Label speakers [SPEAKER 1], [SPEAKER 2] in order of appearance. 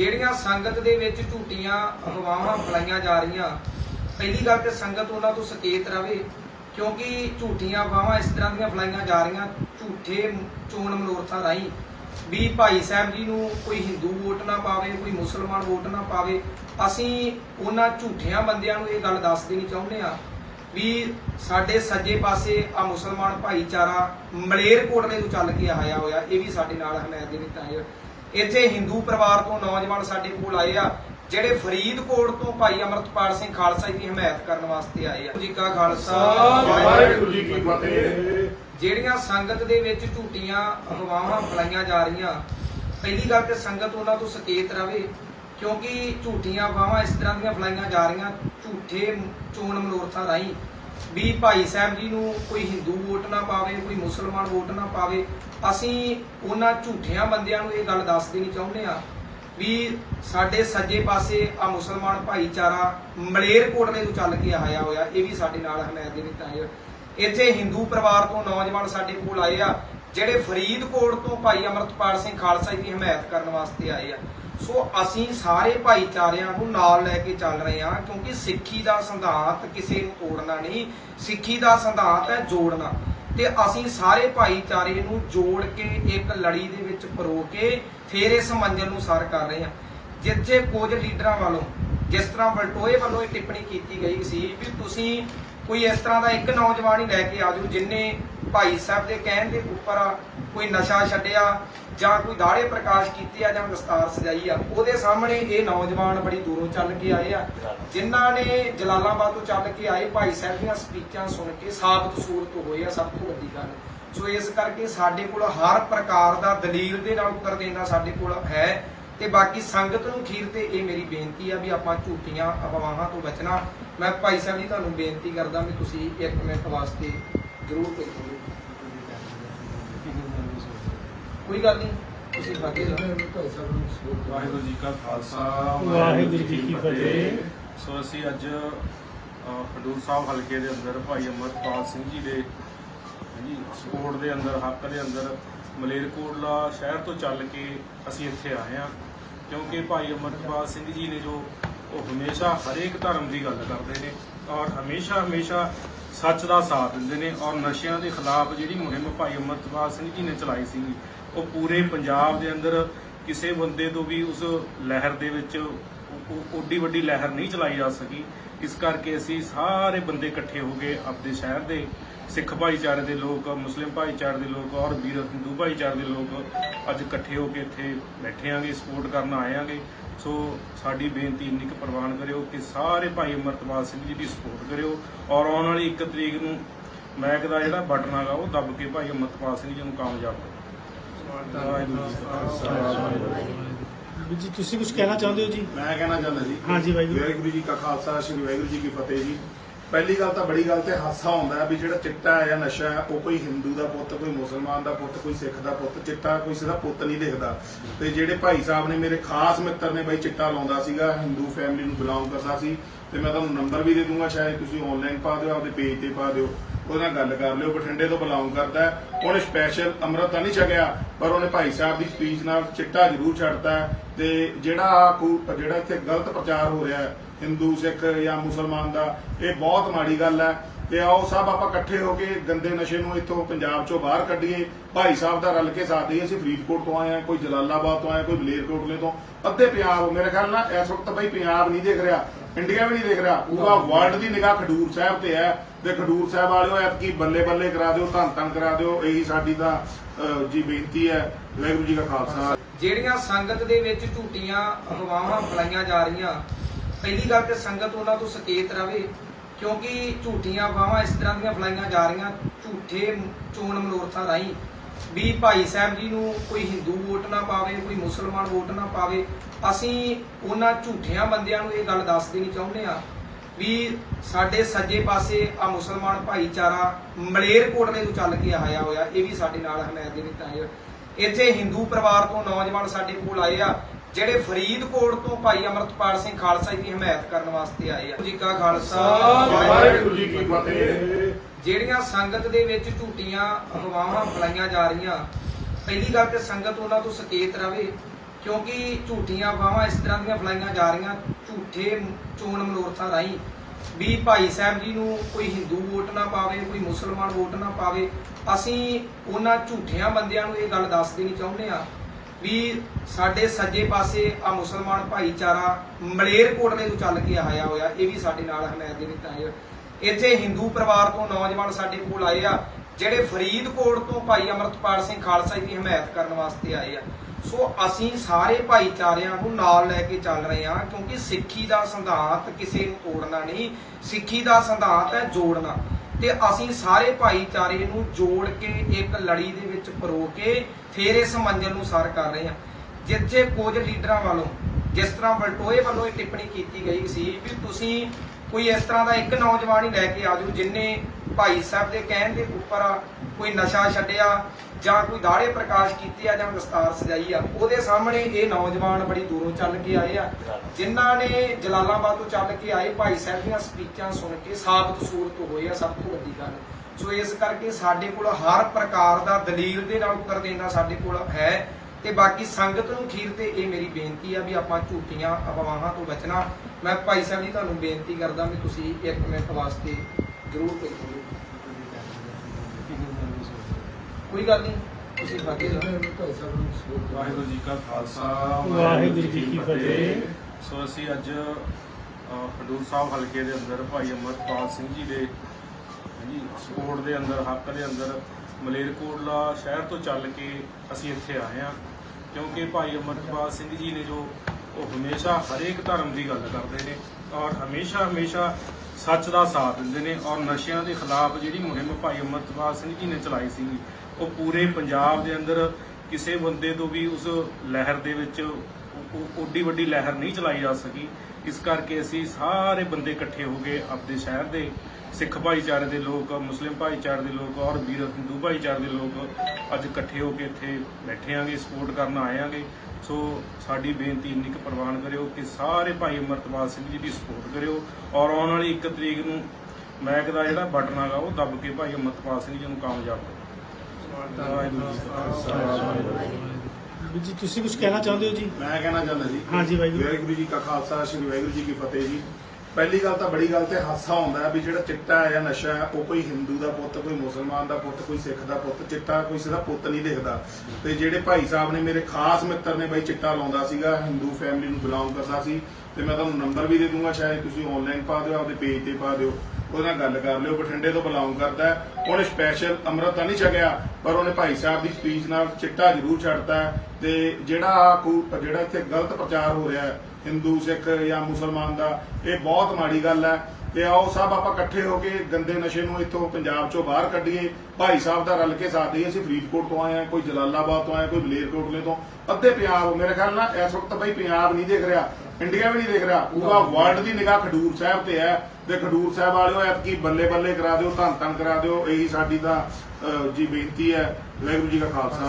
[SPEAKER 1] ਜਿਹੜੀਆਂ ਸੰਗਤ ਦੇ ਵਿੱਚ ਝੂਠੀਆਂ ਅਫਵਾਹਾਂ ਫੈਲਾਈਆਂ ਜਾ ਰਹੀਆਂ, ਪਹਿਲੀ ਗੱਲ ਤੇ ਸੰਗਤ ਉਹਨਾਂ ਤੋਂ ਸੁਚੇਤ ਰਵੇ, ਕਿਉਂਕਿ ਝੂਠੀਆਂ ਅਫਵਾਹਾਂ ਇਸ ਤਰ੍ਹਾਂ ਦੀਆਂ ਫੈਲਾਈਆਂ ਜਾ ਰਹੀਆਂ, ਝੂਠੇ ਚੋਣ ਮਨੋਰਥਾਂ ਰਾਹੀਂ ਵੀ ਭਾਈ ਸਾਹਿਬ ਜੀ ਨੂੰ ਕੋਈ ਹਿੰਦੂ ਵੋਟ ਨਾ ਪਾਵੇ, ਕੋਈ ਮੁਸਲਮਾਨ ਵੋਟ ਨਾ ਪਾਵੇ, ਅਸੀਂ ਉਹਨਾਂ ਝੂਠਿਆਂ ਬੰਦਿਆਂ ਨੂੰ ਇਹ ਗੱਲ ਦੱਸ ਦੇਣੀ ਚਾਹੁੰਦੇ ਆ ਵੀ ਸਾਡੇ ਸੱਜੇ ਪਾਸੇ ਆ ਮੁਸਲਮਾਨ ਭਾਈਚਾਰਾ ਮਲੇਰਕੋਟਲੇ ਤੋਂ ਚੱਲ ਕੇ ਆਇਆ ਹੋਇਆ, ਇਹ ਵੀ ਸਾਡੇ ਨਾਲ ਹਮਾਇਤ ਦੇ ਵਿੱਚ ਆਏ ਇੱਥੇ ਹਿੰਦੂ ਪਰਿਵਾਰ ਤੋਂ ਨੌਜਵਾਨ ਸਾਡੇ ਕੋਲ ਆਏ ਆ, ਜਿਹੜੇ ਫਰੀਦਕੋਟ ਤੋਂ ਭਾਈ ਅਮਰਤਪਾਲ ਸਿੰਘ ਖਾਲਸਾ ਜੀ ਦੀ ਹਮਾਇਤ ਕਰਨ ਵਾਸਤੇ ਆਏ ਆ। ਜੀ ਕਾ ਖਾਲਸਾ,
[SPEAKER 2] ਵਾਹਿਗੁਰੂ ਜੀ ਕੀ ਫਤਿਹ।
[SPEAKER 1] ਜਿਹੜੀਆਂ ਸੰਗਤ ਦੇ ਵਿੱਚ ਝੂਠੀਆਂ ਅਫਵਾਹਾਂ ਫੈਲਾਈਆਂ ਜਾ ਰਹੀਆਂ, ਪਹਿਲੀ ਗੱਲ ਤੇ ਸੰਗਤ ਉਹਨਾਂ ਤੋਂ ਸੁਚੇਤ ਰਵੇ, ਕਿਉਂਕਿ ਝੂਠੀਆਂ ਅਫਵਾਹਾਂ ਇਸ ਤਰ੍ਹਾਂ ਦੀਆਂ ਫੈਲਾਈਆਂ ਜਾ ਰਹੀਆਂ, ਝੂਠੇ ਚੋਣ ਮਨੋਰਥਾਂ ਰਾਹੀਂ। ਵੀ ਭਾਈ ਸਾਹਿਬ ਜੀ ਨੂੰ ਕੋਈ ਹਿੰਦੂ ਵੋਟ ਨਾ ਪਾਵੇ, ਕੋਈ ਮੁਸਲਮਾਨ ਵੋਟ ਨਾ ਪਾਵੇ, ਅਸੀਂ ਉਹਨਾਂ ਝੂਠਿਆਂ ਬੰਦਿਆਂ ਨੂੰ ਇਹ ਗੱਲ ਦੱਸ ਦੇਣੀ ਚਾਹੁੰਦੇ ਆ ਵੀ ਸਾਡੇ ਸੱਜੇ ਪਾਸੇ ਆ ਮੁਸਲਮਾਨ ਭਾਈਚਾਰਾ ਮਲੇਰਕੋਟਲੇ ਤੋਂ ਚੱਲ ਕੇ ਆਇਆ ਹੋਇਆ, ਇਹ ਵੀ ਸਾਡੇ ਨਾਲ ਹਮਾਇਤ ਦੇ ਵਿੱਚ ਆਏ ਇੱਥੇ ਹਿੰਦੂ ਪਰਿਵਾਰ ਤੋਂ ਨੌਜਵਾਨ ਸਾਡੇ ਕੋਲ ਆਏ ਆ, ਜਿਹੜੇ ਫਰੀਦਕੋਟ ਤੋਂ ਭਾਈ ਅਮਰਤਪਾਲ ਸਿੰਘ ਖਾਲਸਾ ਜੀ ਦੀ ਹਮਾਇਤ ਕਰਨ ਵਾਸਤੇ ਆਏ ਆ। ਸੋ ਅਸੀਂ ਸਾਰੇ ਭਾਈਚਾਰਿਆਂ ਨੂੰ ਨਾਲ ਲੈ ਕੇ ਚੱਲ ਰਹੇ ਆ ਕਿਉਂਕਿ ਸਿੱਖੀ ਦਾ ਸਿਧਾਂਤ ਕਿਸੇ ਨੂੰ ਤੋੜਨਾ ਨਹੀਂ। ਸਿੱਖੀ ਦਾ ਸਿਧਾਂਤ ਹੈ ਜੋੜਨਾ। ਤੇ ਅਸੀਂ ਸਾਰੇ ਭਾਈਚਾਰੇ ਨੂੰ ਜੋੜ ਕੇ, ਇੱਕ ਲੜੀ ਦੇ ਵਿੱਚ ਪਰੋ ਕੇ ਫੇਰ ਇਸ ਮੰਜ਼ਿਲ ਨੂੰ ਸਰ ਕਰ ਰਹੇ ਹਾਂ। ਜਿੱਥੇ ਕੁਝ ਲੀਡਰਾਂ ਵੱਲੋਂ, ਜਿਸ ਤਰ੍ਹਾਂ ਵਲਟੋਏ ਵੱਲੋਂ ਇਹ ਟਿੱਪਣੀ ਕੀਤੀ ਗਈ ਸੀ ਵੀ ਤੁਸੀਂ ਕੋਈ ਇਸ ਤਰ੍ਹਾਂ ਦਾ ਇੱਕ ਨੌਜਵਾਨ ਹੀ ਲੈ ਕੇ ਆਜੋ ਜਿਨੇ ਭਾਈ ਸਾਹਿਬ ਦੇ ਕਹਿਣ ਦੇ ਉੱਪਰ ਕੋਈ ਨਸ਼ਾ ਛੱਡਿਆ ਜਾਂ ਕੋਈ ਦਾੜੇ ਪ੍ਰਕਾਸ਼ ਕੀਤੇ ਆ ਜਾਂ ਦਸਤਾਰ ਸਜਾਈ ਆ, ਉਹਦੇ ਸਾਹਮਣੇ ਇਹ ਨੌਜਵਾਨ ਬੜੀ ਦੂਰੋਂ ਚੱਲ ਕੇ ਆਏ ਆ। ਜਿਨ੍ਹਾਂ ਨੇ ਜਲਾਲਾਬਾਦ ਤੋਂ ਚੱਲ ਕੇ ਆਏ, ਭਾਈ ਸਾਹਿਬ ਦੀਆਂ ਸਪੀਚਾਂ ਸੁਣ ਕੇ ਸਾਬਤ ਸੂਰਤ ਹੋਏ ਆ ਸਭ ਤੋਂ ਵੱਡੀ ਗੱਲ। ਸੋ ਇਸ ਕਰਕੇ ਸਾਡੇ ਕੋਲ ਹਰ ਪ੍ਰਕਾਰ ਦਾ ਦਲੀਲ ਦੇ ਨਾਲ ਉੱਤਰ ਦੇਣਾ ਸਾਡੇ ਕੋਲ ਹੈ। ਤੇ ਬਾਕੀ ਸੰਗਤ ਨੂੰ ਖੀਰ ਤੇ ਇਹ ਮੇਰੀ ਬੇਨਤੀ ਆ ਵੀ ਆਪਾਂ ਝੂਠੀਆਂ ਅਫਵਾਹਾਂ ਤੋਂ ਬਚਣਾ। ਮੈਂ ਭਾਈ ਸਾਹਿਬ ਜੀ, ਤੁਹਾਨੂੰ ਬੇਨਤੀ ਕਰਦਾ ਵੀ ਤੁਸੀਂ ਇੱਕ ਮਿੰਟ ਵਾਸਤੇ ਜ਼ਰੂਰ ਭੇਜੋ। ਕੋਈ ਗੱਲ ਨਹੀਂ। ਤੁਸੀਂ ਬਾਕੀ
[SPEAKER 2] ਵਾਹਿਗੁਰੂ ਜੀ ਕਾ ਖਾਲਸਾ
[SPEAKER 3] ਵਾਹਿਗੁਰੂ ਜੀ ਕੀ ਫਤਿਹ।
[SPEAKER 2] ਸੋ ਅਸੀਂ ਅੱਜ ਖਡੂਰ ਸਾਹਿਬ ਹਲਕੇ ਦੇ ਅੰਦਰ ਭਾਈ ਅਮਰਪਾਲ ਸਿੰਘ ਜੀ ਦੇ ਜੀ ਸਪੋਰਟ ਦੇ ਅੰਦਰ ਹੱਕ ਦੇ ਅੰਦਰ ਮਲੇਰਕੋਟਲਾ ਸ਼ਹਿਰ ਤੋਂ ਚੱਲ ਕੇ ਅਸੀਂ ਇੱਥੇ ਆਏ ਹਾਂ। ਕਿਉਂਕਿ ਭਾਈ ਅਮਰਪਾਲ ਸਿੰਘ ਜੀ ਨੇ ਜੋ ਉਹ ਹਮੇਸ਼ਾ ਹਰੇਕ ਧਰਮ ਦੀ ਗੱਲ ਕਰਦੇ ਨੇ ਔਰ ਹਮੇਸ਼ਾ ਹਮੇਸ਼ਾ ਸੱਚ ਦਾ ਸਾਥ ਦਿੰਦੇ ਨੇ ਔਰ ਨਸ਼ਿਆਂ ਦੇ ਖਿਲਾਫ ਜਿਹੜੀ ਮੁਹਿੰਮ ਭਾਈ ਅਮਰਪਾਲ ਸਿੰਘ ਜੀ ਨੇ ਚਲਾਈ ਸੀ, ਉਹ ਪੂਰੇ ਪੰਜਾਬ ਦੇ ਅੰਦਰ ਕਿਸੇ ਬੰਦੇ ਤੋਂ ਵੀ ਉਸ ਲਹਿਰ ਦੇ ਵਿੱਚ ਉਹ- ਓਡੀ ਵੱਡੀ ਲਹਿਰ ਨਹੀਂ ਚਲਾਈ ਜਾ ਸਕੀ। ਇਸ ਕਰਕੇ ਅਸੀਂ ਸਾਰੇ ਬੰਦੇ ਇਕੱਠੇ ਹੋ ਗਏ ਆਪਣੇ ਸ਼ਹਿਰ ਦੇ ਸਿੱਖ ਭਾਈਚਾਰੇ ਦੇ ਲੋਕ, ਮੁਸਲਿਮ ਭਾਈਚਾਰੇ ਦੇ ਲੋਕ ਔਰ ਵੀਰ, ਹਿੰਦੂ ਭਾਈਚਾਰੇ ਦੇ ਲੋਕ ਅੱਜ ਇਕੱਠੇ ਹੋ ਕੇ ਇੱਥੇ ਬੈਠੇ ਆਂਗੇ, ਸਪੋਰਟ ਕਰਨ ਆਏ ਆਂਗੇ। ਸੋ ਸਾਡੀ ਬੇਨਤੀ ਇੰਨੀ ਕੁ ਪ੍ਰਵਾਨ ਕਰਿਓ ਕਿ ਸਾਰੇ ਭਾਈ ਅਮਰਤਪਾਲ ਸਿੰਘ ਜੀ ਦੀ ਸਪੋਰਟ ਕਰਿਓ ਔਰ ਆਉਣ ਵਾਲੀ 1 ਤਰੀਕ ਨੂੰ ਮੈਕ ਦਾ ਜਿਹੜਾ ਬਟਨ ਹੈਗਾ ਉਹ ਦੱਬ ਕੇ ਭਾਈ ਅਮਰਤਪਾਲ ਸਿੰਘ ਜੀ ਨੂੰ ਕਾਮਯਾਬ ਕਰੋ। ਜੀ
[SPEAKER 3] ਤੁਸੀਂ ਕੁਝ ਕਹਿਣਾ ਚਾਹੁੰਦੇ ਹੋ ਜੀ?
[SPEAKER 4] ਮੈਂ ਕਹਿਣਾ ਚਾਹੁੰਦਾ ਜੀ
[SPEAKER 3] ਹਾਂਜੀ। ਵਾਹਿਗੁਰੂ
[SPEAKER 4] ਜੀ ਕਾ ਖਾਲਸਾ ਸ੍ਰੀ ਵਾਹਿਗੁਰੂ ਜੀ ਕੀ ਫਤਿਹ ਜੀ। ਪਹਿਲੀ ਗੱਲ ਤਾਂ ਬੜੀ ਗੱਲ ਤੇ ਹਾਸਾ ਹੁੰਦਾ ਵੀ ਜਿਹੜਾ ਚਿੱਟਾ ਹੈ ਜਾਂ ਨਸ਼ਾ ਹੈ, ਉਹ ਕੋਈ ਹਿੰਦੂ ਦਾ ਪੁੱਤ, ਕੋਈ ਮੁਸਲਮਾਨ ਦਾ ਪੁੱਤ, ਕੋਈ ਸਿੱਖ ਦਾ ਪੁੱਤ, ਚਿੱਟਾ ਕਿਸੇ ਦਾ ਪੁੱਤ ਨਹੀਂ ਦਿਖਦਾ। ਤੇ ਜਿਹੜੇ ਭਾਈ ਸਾਹਿਬ ਨੇ ਮੇਰੇ ਖਾਸ ਮਿੱਤਰ ਨੇ ਬਾਈ, ਚਿੱਟਾ ਲਾਉਂਦਾ ਸੀਗਾ, ਹਿੰਦੂ ਫੈਮਿਲੀ ਨੂੰ ਬਿਲੋਂਗ ਕਰਦਾ ਸੀ। ਤੇ ਮੈਂ ਤੁਹਾਨੂੰ ਨੰਬਰ ਵੀ ਦੇ ਦੂੰਗਾ, ਸ਼ਾਇਦ ਤੁਸੀਂ ਆਨਲਾਈਨ ਪਾ ਦਿਓ, ਆਪਦੇ ਪੇਜ ਤੇ ਪਾ ਦਿਓ। ਉਹਦੇ ਨਾਲ ਗੱਲ ਕਰ ਲਿਓ, ਬਠਿੰਡੇ ਤੋਂ ਬਿਲੋਂਗ ਕਰਦਾ ਉਹਨੇ ਸਪੈਸ਼ਲ ਅੰਮ੍ਰਿਤ ਤਾਂ ਨਹੀਂ ਛਕਿਆ, ਪਰ ਉਹਨੇ ਭਾਈ ਸਾਹਿਬ ਦੀ ਸਪੀਚ ਨਾਲ ਚਿੱਟਾ ਜ਼ਰੂਰ ਛੱਡਤਾ ਹੈ। ਤੇ ਜਿਹੜਾ ਜਿਹੜਾ ਇੱਥੇ ਗਲਤ ਪ੍ਰਚਾਰ ਹੋ ਰਿਹਾ ਹੈ ਹਿੰਦੂ ਸਿੱਖ ਜਾਂ ਮੁਸਲਮਾਨ ਦਾ ਇਹ ਬਹੁਤ ਮਾੜੀ ਗੱਲ ਹੈ। ਤੇ ਆਓ ਸਭ ਆਪਾਂ ਇਕੱਠੇ ਹੋ ਕੇ ਗੰਦੇ ਨਸ਼ੇ ਨੂੰ ਇੱਥੋਂ ਪੰਜਾਬ ਚੋਂ ਬਾਹਰ ਕੱਢੀਏ। ਭਾਈ ਸਾਹਿਬ ਦਾ ਰਲ ਕੇ ਸਾਥ ਦਈਏ। ਅਸੀਂ ਫਰੀਦਕੋਟ ਤੋਂ ਆਏ ਹਾਂ ਕੋਈ ਜਲਾਲਾਬਾਦ ਤੋਂ ਆਏ ਕੋਈ ਮਲੇਰਕੋਟਲੇ ਤੋਂ। ਅੱਧੇ ਪੰਜਾਬ ਮੇਰੇ ਖਿਆਲ ਨਾਲ ਇਸ ਵਕਤ ਬਈ ਪੰਜਾਬ ਨਹੀਂ ਦੇਖ ਰਿਹਾ ਇੰਡੀਆ ਵੀ ਨਹੀਂ ਦੇਖ ਰਿਹਾ। ਪੂਰਾ ਵਰਲਡ ਦੀ ਨਿਗਾਹ ਖਡੂਰ ਸਾਹਿਬ ਤੇ ਹੈ। ਤੇ ਖਡੂਰ ਸਾਹਿਬ ਵਾਲਿਓ ਐਤਕੀ ਬੱਲੇ ਬੱਲੇ ਕਰਾ ਦਿਓ ਧੰਨ ਧੰਨ ਕਰਾ ਦਿਓ। ਇਹੀ ਸਾਡੀ ਤਾਂ ਅਹ, ਜੀ ਬੇਨਤੀ ਹੈ। ਵਾਹਿਗੁਰੂ ਜੀ ਕਾ ਖਾਲਸਾ।
[SPEAKER 1] ਜਿਹੜੀਆਂ ਸੰਗਤ ਦੇ ਵਿੱਚ ਝੂਠੀਆਂ ਅਫਵਾਹਾਂ ਫੈਲਾਈਆਂ ਜਾ ਰਹੀਆਂ ਪਹਿਲੀ ਗੱਲ ਤੇ ਸੰਗਤ ਉਹਨਾਂ ਤੋਂ ਸੁਚੇਤ ਰਵੇ, ਕਿਉਂਕਿ ਝੂਠੀਆਂ ਅਫਵਾਹਾਂ ਇਸ ਤਰ੍ਹਾਂ ਦੀਆਂ ਫੈਲਾਈਆਂ ਜਾ ਰਹੀਆਂ, ਝੂਠੇ ਚੋਣ ਮਨੋਰਥਾਂ ਰਾਹੀਂ ਵੀ ਭਾਈ ਸਾਹਿਬ ਜੀ ਨੂੰ ਕੋਈ ਹਿੰਦੂ ਵੋਟ ਨਾ ਪਾਵੇ, ਕੋਈ ਮੁਸਲਮਾਨ ਵੋਟ ਨਾ ਪਾਵੇ, ਅਸੀਂ ਉਹਨਾਂ ਝੂਠਿਆਂ ਬੰਦਿਆਂ ਨੂੰ ਇਹ ਗੱਲ ਦੱਸ ਦੇਣੀ ਚਾਹੁੰਦੇ ਆ ਵੀ ਸਾਡੇ ਸੱਜੇ ਪਾਸੇ ਆ ਮੁਸਲਮਾਨ ਭਾਈਚਾਰਾ ਮਲੇਰਕੋਟਲੇ ਤੋਂ ਚੱਲ ਕੇ ਆਇਆ ਹੋਇਆ, ਇਹ ਵੀ ਸਾਡੇ ਨਾਲ ਹਮਾਇਤ ਦੇ ਵਿੱਚ ਆਏ ਆ। ਇੱਥੇ ਹਿੰਦੂ ਪਰਿਵਾਰ ਤੋਂ ਨੌਜਵਾਨ ਸਾਡੇ ਕੋਲ ਆਏ ਆ ਜਿਹੜੇ ਫਰੀਦਕੋਟ ਤੋਂ ਭਾਈ ਅਮਰਤਪਾਲ ਸਿੰਘ ਖਾਲਸਾ ਜੀ ਦੀ ਹਮਾਇਤ ਕਰਨ ਵਾਸਤੇ ਆਏ ਆ। ਜੀ ਕਾ ਖਾਲਸਾ।
[SPEAKER 4] ਵਾਹਿਗੁਰੂ ਜੀ ਕੀ ਫਤਿਹ।
[SPEAKER 1] ਜਿਹੜੀਆਂ ਸੰਗਤ ਦੇ ਵਿੱਚ ਝੂਠੀਆਂ ਅਫਵਾਹਾਂ ਫੈਲਾਈਆਂ ਜਾ ਰਹੀਆਂ ਪਹਿਲੀ ਗੱਲ ਤੇ ਸੰਗਤ ਉਹਨਾਂ ਤੋਂ ਸੁਚੇਤ ਰਵੇ ਕਿਉਂਕਿ ਝੂਠੀਆਂ ਅਫਵਾਹਾਂ ਇਸ ਤਰ੍ਹਾਂ ਦੀਆਂ ਫਲਾਈਆਂ ਜਾ ਰਹੀਆਂ ਝੂਠੇ ਚੋਣ ਮਨੋਰਥਾਂ ਰਾਹੀਂ ਵੀ ਭਾਈ ਸਾਹਿਬ ਜੀ ਨੂੰ ਕੋਈ ਹਿੰਦੂ ਵੋਟ ਨਾ ਪਾਵੇ ਕੋਈ ਮੁਸਲਮਾਨ ਵੋਟ ਨਾ ਪਾਵੇ ਅਸੀਂ ਉਹਨਾਂ ਝੂਠਿਆਂ ਬੰਦਿਆਂ ਨੂੰ ਇਹ ਗੱਲ ਦੱਸ ਦੇਣੀ ਚਾਹੁੰਦੇ ਆ ਵੀ ਸਾਡੇ ਸੱਜੇ ਪਾਸੇ ਆ ਮੁਸਲਮਾਨ ਭਾਈਚਾਰਾ ਮਲੇਰਕੋਟਲੇ ਤੋਂ ਚੱਲ ਕੇ ਆਇਆ ਹੋਇਆ, ਇਹ ਵੀ ਸਾਡੇ ਨਾਲ ਹਮਾਇਤ ਦੇ ਵਿੱਚ ਆਏ ਇੱਥੇ ਹਿੰਦੂ ਪਰਿਵਾਰ ਤੋਂ ਨੌਜਵਾਨ ਸਾਡੇ ਕੋਲ ਆਏ ਆ, ਜਿਹੜੇ ਫਰੀਦਕੋਟ ਤੋਂ ਭਾਈ ਅਮਰਤਪਾਲ ਸਿੰਘ ਖਾਲਸਾ ਜੀ ਦੀ ਹਮਾਇਤ ਕਰਨ ਵਾਸਤੇ ਆਏ ਆ। ਸੋ ਅਸੀਂ ਸਾਰੇ ਭਾਈਚਾਰਿਆਂ ਨੂੰ ਨਾਲ ਲੈ ਕੇ ਚੱਲ ਰਹੇ ਹਾਂ, ਕਿਉਂਕਿ ਸਿੱਖੀ ਦਾ ਸਿਧਾਂਤ ਕਿਸੇ ਨੂੰ ਤੋੜਨਾ ਨਹੀਂ, ਸਿੱਖੀ ਦਾ ਸਿਧਾਂਤ ਹੈ ਜੋੜਨਾ। ਤੇ ਅਸੀਂ ਸਾਰੇ ਭਾਈਚਾਰੇ ਨੂੰ ਜੋੜ ਕੇ, ਇੱਕ ਲੜੀ ਦੇ ਵਿੱਚ ਪਰੋ ਕੇ ਫੇਰ ਇਸ ਮੰਜ਼ਿਲ ਨੂੰ ਸਰ ਕਰ ਰਹੇ ਹਾਂ। ਜਿੱਥੇ ਕੁਝ ਲੀਡਰਾਂ ਵੱਲੋਂ, ਜਿਸ ਤਰ੍ਹਾਂ ਬਲਟੋਏ ਵੱਲੋਂ ਇਹ ਟਿੱਪਣੀ ਕੀਤੀ ਗਈ ਸੀ ਵੀ ਤੁਸੀਂ ਕੋਈ ਇਸ ਤਰ੍ਹਾਂ ਦਾ ਇੱਕ ਨੌਜਵਾਨ ਹੀ ਲੈ ਕੇ ਆਜੋ ਜਾਓ, ਜਿਨੇ ਭਾਈ ਸਾਹਿਬ ਦੇ ਕਹਿਣ ਦੇ ਉੱਪਰ ਕੋਈ ਨਸ਼ਾ ਛੱਡਿਆ ਜਾਂ ਕੋਈ ਦਾੜੇ ਪ੍ਰਕਾਸ਼ ਕੀਤੇ ਆ ਜਾਂ ਦਸਤਾਰ ਸਜਾਈ ਆ, ਉਹਦੇ ਸਾਹਮਣੇ ਇਹ ਨੌਜਵਾਨ ਬੜੀ ਦੂਰੋਂ ਚੱਲ ਕੇ ਆਏ ਆ। ਜਿਨ੍ਹਾਂ ਨੇ ਜਲਾਲਾਬਾਦ ਤੋਂ ਚੱਲ ਕੇ ਆਏ, ਭਾਈ ਸਾਹਿਬ ਦੀਆਂ ਸਪੀਚਾਂ ਸੁਣ ਕੇ ਸਾਬਤ ਸੂਰਤ ਹੋਏ ਆ, ਸਭ ਤੋਂ ਵੱਡੀ ਗੱਲ। ਸੋ ਇਸ ਕਰਕੇ ਸਾਡੇ ਕੋਲ ਹਰ ਪ੍ਰਕਾਰ ਦਾ ਦਲੀਲ ਦੇ ਨਾਲ ਉੱਤਰ ਦੇਣਾ ਸਾਡੇ ਕੋਲ ਹੈ। ਤੇ ਬਾਕੀ ਸੰਗਤ ਨੂੰ ਖੀਰ ਤੇ ਇਹ ਮੇਰੀ ਬੇਨਤੀ ਆ ਵੀ ਆਪਾਂ ਝੂਠੀਆਂ ਅਫਵਾਹਾਂ ਤੋਂ ਬਚਣਾ। ਮੈਂ ਭਾਈ ਸਾਹਿਬ ਜੀ ਤੁਹਾਨੂੰ ਬੇਨਤੀ ਕਰਦਾ ਵੀ ਤੁਸੀਂ ਇੱਕ ਮਿੰਟ ਵਾਸਤੇ ਜ਼ਰੂਰ ਕੋਈ ਕਰੋ ਕੋਈ ਗੱਲ ਨਹੀਂ ਤੁਸੀਂ ਬਾਕੀ
[SPEAKER 2] ਵਾਹਿਗੁਰੂ ਜੀ ਕਾ ਖਾਲਸਾ
[SPEAKER 3] ਵਾਹਿਗੁਰੂ ਜੀ ਕੀ ਫਤਿਹ।
[SPEAKER 2] ਸੋ ਅਸੀਂ ਅੱਜ ਅ, ਖਡੂਰ ਸਾਹਿਬ ਹਲਕੇ ਦੇ ਅੰਦਰ ਭਾਈ ਅਮਰਪਾਲ ਸਿੰਘ ਜੀ ਦੇ ਜੀ ਸਪੋਰਟ ਦੇ ਅੰਦਰ ਹੱਕ ਦੇ ਅੰਦਰ ਮਲੇਰਕੋਟਲਾ ਸ਼ਹਿਰ ਤੋਂ ਚੱਲ ਕੇ ਅਸੀਂ ਇੱਥੇ ਆਏ ਹਾਂ। ਕਿਉਂਕਿ ਭਾਈ ਅਮਰਪਾਲ ਸਿੰਘ ਜੀ ਨੇ ਜੋ ਉਹ ਹਮੇਸ਼ਾ ਹਰੇਕ ਧਰਮ ਦੀ ਗੱਲ ਕਰਦੇ ਨੇ ਔਰ ਹਮੇਸ਼ਾ ਹਮੇਸ਼ਾ ਸੱਚ ਦਾ ਸਾਥ ਦਿੰਦੇ ਨੇ ਔਰ ਨਸ਼ਿਆਂ ਦੇ ਖਿਲਾਫ ਜਿਹੜੀ ਮੁਹਿੰਮ ਭਾਈ ਅਮਰਪਾਲ ਸਿੰਘ ਜੀ ਨੇ ਚਲਾਈ ਸੀ ਉਹ ਪੂਰੇ ਪੰਜਾਬ ਦੇ ਅੰਦਰ ਕਿਸੇ ਬੰਦੇ ਤੋਂ ਵੀ ਉਸ ਲਹਿਰ ਦੇ ਵਿੱਚ ਉਹ ਓਡੀ ਵੱਡੀ ਲਹਿਰ ਨਹੀਂ ਚਲਾਈ ਜਾ ਸਕੀ। ਇਸ ਕਰਕੇ ਅਸੀਂ ਸਾਰੇ ਬੰਦੇ ਇਕੱਠੇ ਹੋ ਕੇ ਆਪਣੇ ਸ਼ਹਿਰ ਦੇ ਸਿੱਖ ਭਾਈਚਾਰੇ ਦੇ ਲੋਕ, ਮੁਸਲਿਮ ਭਾਈਚਾਰੇ ਦੇ ਲੋਕ ਔਰ ਵੀਰ ਹਿੰਦੂ ਭਾਈਚਾਰੇ ਦੇ ਲੋਕ ਅੱਜ ਇਕੱਠੇ ਹੋ ਕੇ ਇੱਥੇ ਬੈਠੇ ਆਂਗੇ, ਸਪੋਰਟ ਕਰਨ ਆਏ ਆਂਗੇ। ਸੋ ਸਾਡੀ ਬੇਨਤੀ ਇੰਨੀ ਕੁ ਪ੍ਰਵਾਨ ਕਰਿਓ ਕਿ ਸਾਰੇ ਭਾਈ ਅਮਰਤਪਾਲ ਸਿੰਘ ਜੀ ਦੀ ਸਪੋਰਟ ਕਰਿਓ ਔਰ ਆਉਣ ਵਾਲੀ 1 ਤਰੀਕ ਨੂੰ ਮੈਕ ਦਾ ਜਿਹੜਾ ਬਟਨ ਹੈਗਾ ਉਹ ਦੱਬ ਕੇ ਭਾਈ ਅਮਰਤਪਾਲ ਸਿੰਘ ਜੀ ਨੂੰ ਕਾਮਯਾਬ ਕਰੋ।
[SPEAKER 3] ਵੀਰ ਜੀ ਤੁਸੀਂ ਕੁਝ ਕਹਿਣਾ ਚਾਹੁੰਦੇ ਹੋ ਜੀ
[SPEAKER 4] ਮੈਂ ਕਹਿਣਾ ਚਾਹੁੰਦਾ ਜੀ
[SPEAKER 3] ਹਾਂਜੀ ਵਾਹਿਗੁਰੂ।
[SPEAKER 4] ਵਾਹਿਗੁਰੂ ਜੀ ਕਾ ਖਾਲਸਾ ਸ੍ਰੀ ਵਾਹਿਗੁਰੂ ਜੀ ਕੀ ਫਤਿਹ ਜੀ ਪਹਿਲੀ ਗੱਲ ਤਾਂ ਬੜੀ ਗੱਲ ਤੇ ਹਾਸਾ ਹੁੰਦਾ ਵੀ ਜਿਹੜਾ ਚਿੱਟਾ ਹੈ ਜਾਂ ਨਸ਼ਾ ਹੈ, ਉਹ ਕੋਈ ਹਿੰਦੂ ਦਾ ਪੁੱਤ, ਕੋਈ ਮੁਸਲਮਾਨ ਦਾ ਪੁੱਤ, ਕੋਈ ਸਿੱਖ ਦਾ ਪੁੱਤ, ਚਿੱਟਾ ਕੋਈ ਸਿੱਧਾ ਪੁੱਤ ਨਹੀਂ ਦਿਖਦਾ। ਤੇ ਜਿਹੜੇ ਭਾਈ ਸਾਹਿਬ ਨੇ ਮੇਰੇ ਖਾਸ ਮਿੱਤਰ ਨੇ ਬਾਈ ਚਿੱਟਾ ਲਾਉਂਦਾ ਸੀਗਾ, ਹਿੰਦੂ ਫੈਮਿਲੀ ਨੂੰ ਬਿਲੋਂਗ ਕਰਦਾ ਸੀ, ਤੇ ਮੈਂ ਤੁਹਾਨੂੰ ਨੰਬਰ ਵੀ ਦੇ ਦੂੰਗਾ, ਸ਼ਾਇਦ ਤੁਸੀਂ ਆਨਲਾਈਨ ਪਾ ਦਿਓ, ਆਪਦੇ ਪੇਜ ਤੇ ਪਾ ਦਿਓ। ਉਹਦੇ ਨਾਲ ਗੱਲ ਕਰ ਲਿਓ, ਬਠਿੰਡੇ ਤੋਂ ਬਿਲੋਂਗ ਕਰਦਾ ਹੈ। ਉਹਨੇ ਸਪੈਸ਼ਲ ਅੰਮ੍ਰਿਤ ਤਾਂ ਨਹੀਂ ਛਕਿਆ, ਪਰ ਉਹਨੇ ਭਾਈ ਸਾਹਿਬ ਦੀ ਸਪੀਚ ਨਾਲ ਚਿੱਟਾ ਜ਼ਰੂਰ ਛੱਡਤਾ ਹੈ। ਤੇ ਜਿਹੜਾ ਕੂ- ਜਿਹੜਾ ਇੱਥੇ ਗਲਤ ਪ੍ਰਚਾਰ ਹੋ ਰਿਹਾ ਹੈ, ਹਿੰਦੂ, ਸਿੱਖ ਜਾਂ ਮੁਸਲਮਾਨ ਦਾ, ਇਹ ਬਹੁਤ ਮਾੜੀ ਗੱਲ ਹੈ। ਤੇ ਆਓ ਸਭ ਆਪਾਂ ਇਕੱਠੇ ਹੋ ਕੇ ਗੰਦੇ ਨਸ਼ੇ ਨੂੰ ਇੱਥੋਂ ਪੰਜਾਬ ਚੋਂ ਬਾਹਰ ਕੱਢੀਏ। ਭਾਈ ਸਾਹਿਬ ਦਾ ਰਲ ਕੇ ਸਾਥ ਦੇਈਏ। ਅਸੀਂ ਫਰੀਦਕੋਟ ਤੋਂ ਆਏ ਹਾਂ, ਕੋਈ ਜਲਾਲਾਬਾਦ ਤੋਂ ਆਏ ਕੋਈ ਮਲੇਰਕੋਟਲੇ ਤੋਂ। ਅੱਧੇ ਪੰਜਾਬ, ਮੇਰੇ ਖਿਆਲ ਨਾਲ ਇਸ ਵਕਤ ਬਈ ਪੰਜਾਬ ਨਹੀਂ ਦੇਖ ਰਿਹਾ। ਇੰਡੀਆ ਵੀ ਨਹੀਂ ਦੇਖ ਰਿਹਾ। ਪੂਰਾ ਵਰਲਡ ਦੀ ਨਿਗਾਹ ਖਡੂਰ ਸਾਹਿਬ ਤੇ ਹੈ। ਤੇ ਖਡੂਰ ਸਾਹਿਬ ਵਾਲਿਓ ਐਤਕੀ ਬੱਲੇ ਬੱਲੇ ਕਰਾ ਦਿਓ ਧੰਨ ਧੰਨ ਕਰਾ ਦਿਓ। ਇਹੀ ਸਾਡੀ ਤਾਂ ਅਹ, ਜੀ ਬੇਨਤੀ ਹੈ। ਵਾਹਿਗੁਰੂ ਜੀ ਕਾ ਖਾਲਸਾ।